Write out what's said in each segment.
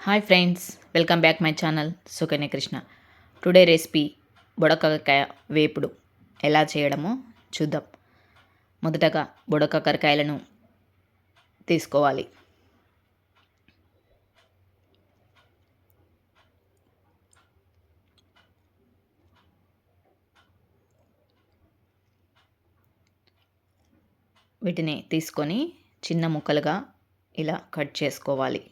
Hi friends welcome back my channel Sukanya Krishna today recipe బుడకాకరకాయ వేపుడు. ఎలా చేయడమో చూద్దాం. మొదటగా బుడకాకరకాయలను తీసుకోవాలి. వీటిని తీసుకొని చిన్న ముక్కలుగా ఇలా కట్ చేసుకోవాలి.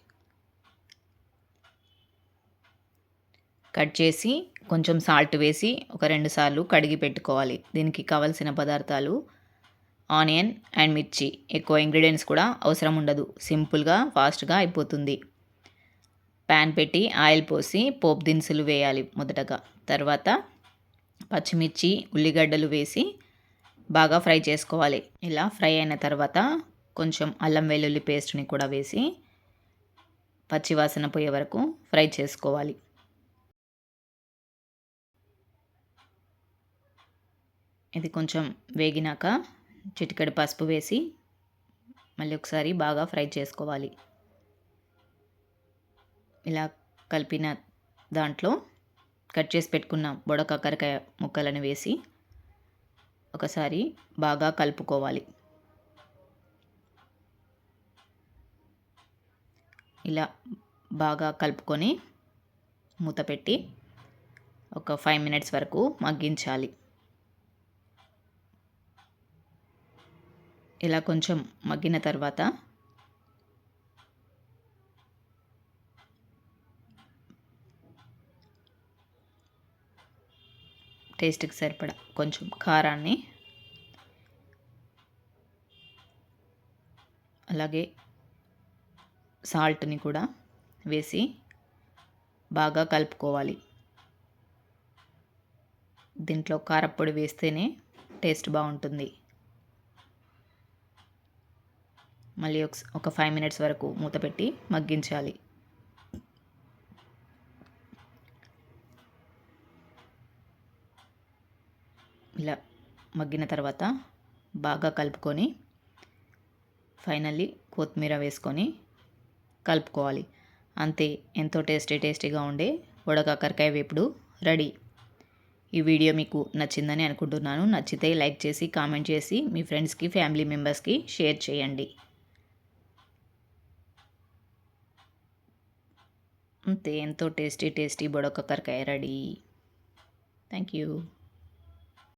కట్ చేసి కొంచెం సాల్ట్ వేసి ఒక రెండు సార్లు కడిగి పెట్టుకోవాలి. దీనికి కావలసిన పదార్థాలు ఆనియన్ అండ్ మిర్చి. ఎక్కువ ఇంగ్రీడియంట్స్ కూడా అవసరం ఉండదు. సింపుల్గా ఫాస్ట్గా అయిపోతుంది. ప్యాన్ పెట్టి ఆయిల్ పోసి పోపు దినుసులు వేయాలి మొదటగా. తర్వాత పచ్చిమిర్చి ఉల్లిగడ్డలు వేసి బాగా ఫ్రై చేసుకోవాలి. ఇలా ఫ్రై అయిన తర్వాత కొంచెం అల్లం వెల్లుల్లి పేస్ట్ని కూడా వేసి పచ్చివాసన పోయే వరకు ఫ్రై చేసుకోవాలి. ఇది కొంచెం వేగినాక చిటికెడు పసుపు వేసి మళ్ళీ ఒకసారి బాగా ఫ్రై చేసుకోవాలి. ఇలా కలిపిన దాంట్లో కట్ చేసి పెట్టుకున్న బుడకాకరకాయ ముక్కలను వేసి ఒకసారి బాగా కలుపుకోవాలి. ఇలా బాగా కలుపుకొని మూత పెట్టి ఒక ఫైవ్ మినిట్స్ వరకు మగ్గించాలి. ఇలా కొంచెం మగ్గిన తర్వాత టేస్ట్కి సరిపడా కొంచెం కారాన్ని అలాగే సాల్ట్ని కూడా వేసి బాగా కలుపుకోవాలి. దీంట్లో కారప్పొడి వేస్తేనే టేస్ట్ బాగుంటుంది. మళ్ళీ ఒక ఫైవ్ మినిట్స్ వరకు మూత పెట్టి మగ్గించాలి. ఇలా మగ్గిన తర్వాత బాగా కలుపుకొని ఫైనల్లీ కొత్తిమీర వేసుకొని కలుపుకోవాలి. అంతే ఎంతో టేస్టీ టేస్టీగా ఉండే వడకాకరకాయ వేపుడు రెడీ. ఈ వీడియో మీకు నచ్చిందని అనుకుంటున్నాను. నచ్చితే లైక్ చేసి కామెంట్ చేసి మీ ఫ్రెండ్స్కి ఫ్యామిలీ మెంబర్స్కి షేర్ చేయండి. అంతే ఎంతో టేస్టీ టేస్టీ బొడొక్కకరకాయ రెడీ. Thank you.